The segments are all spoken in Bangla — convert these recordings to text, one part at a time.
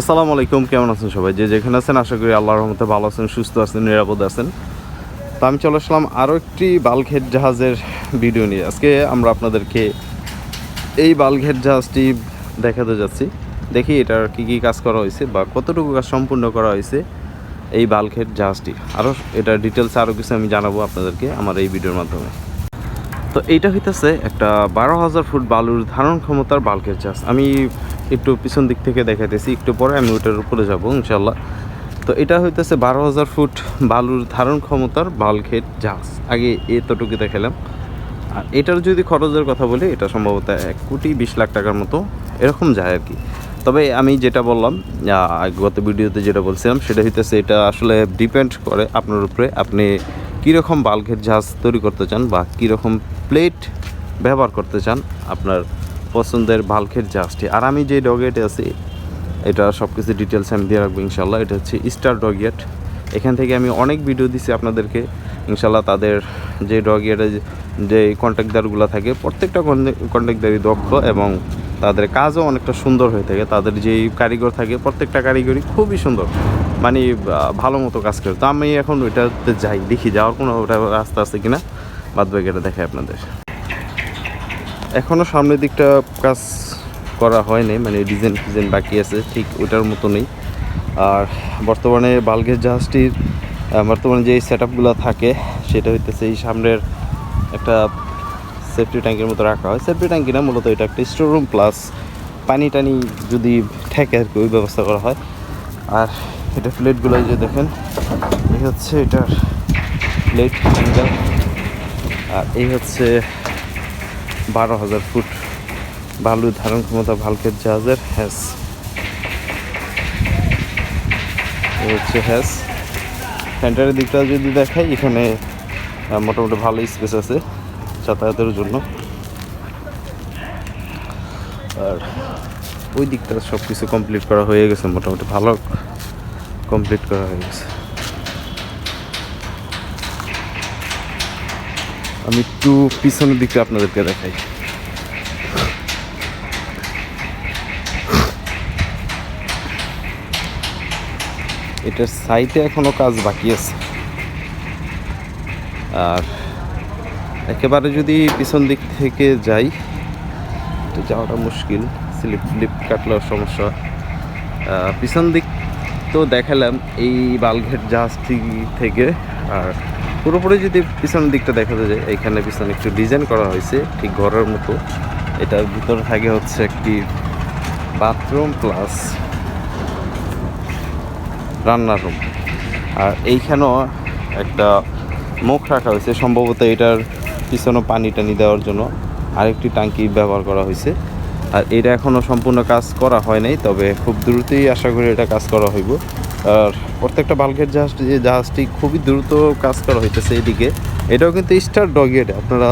আসসালামু আলাইকুম, কেমন আছেন সবাই? যে যেখানে আছেন, আশা করি আল্লাহর রহমতে ভালো আছেন, সুস্থ আছেন, নিরাপদ আছেন। তো আমি চলে আসলাম আরও একটি বালঘেট জাহাজের ভিডিও নিয়ে। আজকে আমরা আপনাদেরকে এই বালঘেট জাহাজটি দেখাতে যাচ্ছি। দেখি এটার কি কি কাজ করা হয়েছে বা কতটুকু কাজ সম্পূর্ণ করা হয়েছে এই বালঘেট জাহাজটি। আরও এটার ডিটেলস আরও কিছু আমি জানাব আপনাদেরকে আমার এই ভিডিওর মাধ্যমে। তো এইটা হইতেছে একটা বারো হাজার ফুট বালুর ধারণ ক্ষমতার বাল্কের জাহাজ। আমি একটু পিছন দিক থেকে দেখাইতেছি, একটু পরে আমি ওইটার উপরে যাব ইনশাল্লাহ তো এটা হইতেছে বারো হাজার ফুট বালুর ধারণ ক্ষমতার বাল্কের জাহাজ। আগে এতটুকু দেখালাম আর এটার যদি খরচের কথা বলি, এটা সম্ভবত এক কোটি বিশ লাখ টাকার মতো এরকম যায় আর কি। তবে আমি যেটা বললাম গত ভিডিওতে যেটা বলছিলাম, সেটা হইতেছে এটা আসলে ডিপেন্ড করে আপনার উপরে আপনি কীরকম বাল্কের জাহাজ তৈরি করতে চান বা কীরকম প্লেট ব্যবহার করতে চান, আপনার পছন্দের বাল্কের জাহাজটি আর আমি যে ডগেটে আছি, এটা সব কিছু ডিটেলস আমি দিয়ে রাখব ইনশাল্লাহ এটা হচ্ছে স্টার ডগিয়েট এখান থেকে আমি অনেক ভিডিও দিছি আপনাদেরকে। ইনশাল্লাহ তাদের যে ডগিয়েটে যে কন্ট্যাক্টদারগুলো থাকে, প্রত্যেকটা কন্ট্যাক্টদারই দক্ষ এবং তাদের কাজও অনেকটা সুন্দর হয়ে থাকে। তাদের যেই কারিগর থাকে, প্রত্যেকটা কারিগরি খুবই সুন্দর। মানে ভালো মতো কাজ করে। তো আমি এখন ওইটাতে যাই, দেখি যাওয়ার কোনো ওটা রাস্তা আছে কিনা। বাদ বাকি এটা দেখাই আপনাদের। এখনও সামনের দিকটা কাজ করা হয়নি মানে ডিজাইন ফিজাইন বাকি আছে, ঠিক মতো নেই আর বর্তমানে বালগের জাহাজটির বর্তমানে যে সেট থাকে, সেটা হইতেছে এই সামনের একটা সেফটি ট্যাঙ্কের মতো রাখা হয়। সেফটি ট্যাঙ্কি না, মূলত এটা একটা স্টোর রুম প্লাস পানি টানি যদি ঠেকে আর কি, ওই ব্যবস্থা করা হয়। আর এটা প্লেটগুলো যে দেখেন, এই হচ্ছে এটার প্লেট আর এই হচ্ছে বারো হাজার ফুট বালু ধারণ ক্ষমতা ভালকের জাহাজের হ্যাস। হচ্ছে হ্যাস। সেন্টারের দিকটা যদি দেখাই, এখানে মোটামুটি ভালো স্পেস আছে যাতায়াতের জন্য। আর ওই দিকটা সব কিছু কমপ্লিট করা হয়ে গেছে, মোটামুটি ভালো কমপ্লিট করা হয়ে গেছে। আমি একটু পিছনের দিকটা আপনাদেরকে দেখাই। এটার সাইটে এখনও কাজ বাকি আছে। আর একেবারে যদি পিছন দিক থেকে যাই, তো যাওয়াটা মুশকিল। স্লিপ স্লিপ কাটলেও সমস্যা। পিছন দিক তো দেখালাম এই বালঘেট জাহাজটি থেকে। আর পুরোপুরি যদি পিছনের দিকটা দেখা যায় এখানে পিছনে একটু ডিজাইন করা হয়েছে, ঠিক ঘরের মতো। এটার ভিতরে থাকে হচ্ছে একটি বাথরুম প্লাস রান্নার রুম আর এইখানেও একটা মুখ রাখা হয়েছে, সম্ভবত এটার পিছনে পানি টানি দেওয়ার জন্য। আরেকটি টাঙ্কি ব্যবহার করা হয়েছে। আর এটা এখনও সম্পূর্ণ কাজ করা হয় নাই, তবে খুব দ্রুতই আশা করি এটা কাজ করা হইব। আর প্রত্যেকটা বাল্কের জাহাজটি যে জাহাজটি খুবই দ্রুত কাজ করা হইতেছে এদিকে। এটাও কিন্তু স্টার ডগেট আপনারা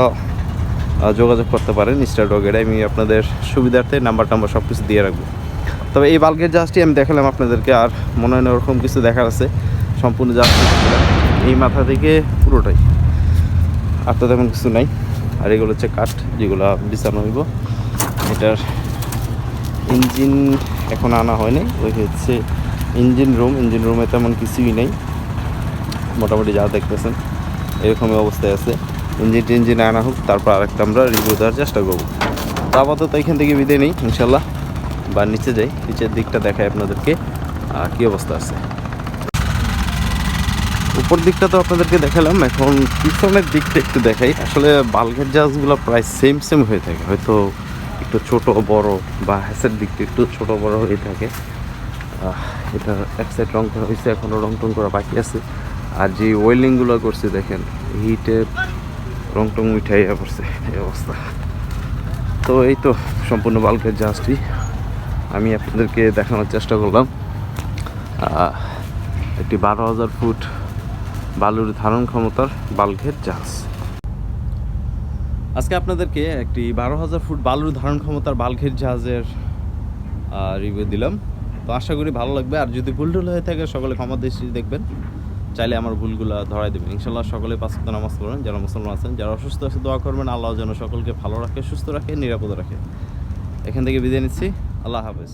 যোগাযোগ করতে পারেন স্টার ডগেট আমি আপনাদের সুবিধার্থে নাম্বার টাম্বার সব কিছু দিয়ে রাখব। তবে এই বাল্কের জাহাজটি আমি দেখালাম আপনাদেরকে, আর মনে হয় ওরকম কিছু দেখার আছে। সম্পূর্ণ জাহাজটি এই মাথা থেকে পুরোটাই। আর তো তেমন কিছু নাই। আর এগুলো হচ্ছে কাঠ, যেগুলো বিছানো হইব। এটার ইঞ্জিন এখন আনা হয়নি। ওই হচ্ছে ইঞ্জিন রুম। ইঞ্জিন রুমে তেমন কিছুই নেই। মোটামুটি যা দেখতেছেন, এরকমই অবস্থায় আছে। ইঞ্জিন টিঞ্জিন আনা হোক, তারপর আরেকটা আমরা রিভিউ দেওয়ার চেষ্টা করব। তো আপাতত এখান থেকে বিদায় নেই ইনশাল্লাহ বা নিচে যাই, নিচের দিকটা দেখায় আপনাদেরকে কি অবস্থা আছে। উপর দিকটা তো আপনাদেরকে দেখালাম, এখন পিছনের দিকটা একটু দেখাই। আসলে বাল্কের জাহাজগুলো প্রায় সেম সেম হয়ে থাকে। হয়তো একটু ছোট বড় বা হ্যাসের দিকটা একটু ছোট বড় হয়ে থাকে। এটা এক সাইড রং করা হয়েছে এখনও রং টং করা বাকি আছে। আর যে ওয়েল্ডিংগুলো করছে দেখেন হিটে রং টং উঠাইয়া পড়ছে, এই অবস্থা। তো এই তো সম্পূর্ণ বাল্কের জাহাজটি। আমি আপনাদেরকে দেখানোর চেষ্টা করলাম। একটি বারো হাজার ফুট বালুর ধারণ ক্ষমতার বাল্কের জাহাজ। আজকে আপনাদেরকে একটি বারো হাজার ফুট বালুর ধারণ ক্ষমতার বালঘের জাহাজের রিভিউ দিলাম। তো আশা করি ভালো লাগবে। আর যদি ভুল টুল হয়ে থাকে, সকলে ক্ষমা দৃষ্টি দেখবেন। চাইলে আমার ভুলগুলো ধরাই দেবেন। ইনশাল্লাহ সকলে পাঁচ ওয়াক্ত নামাজ পড়বেন যারা মুসলমান আছেন, যারা অসুস্থ আছে, দোয়া করবেন। আল্লাহ যেন সকলকে ভালো রাখে, সুস্থ রাখে, নিরাপদ রাখে। এখান থেকে বিদায় নিচ্ছি। আল্লাহ হাফেজ।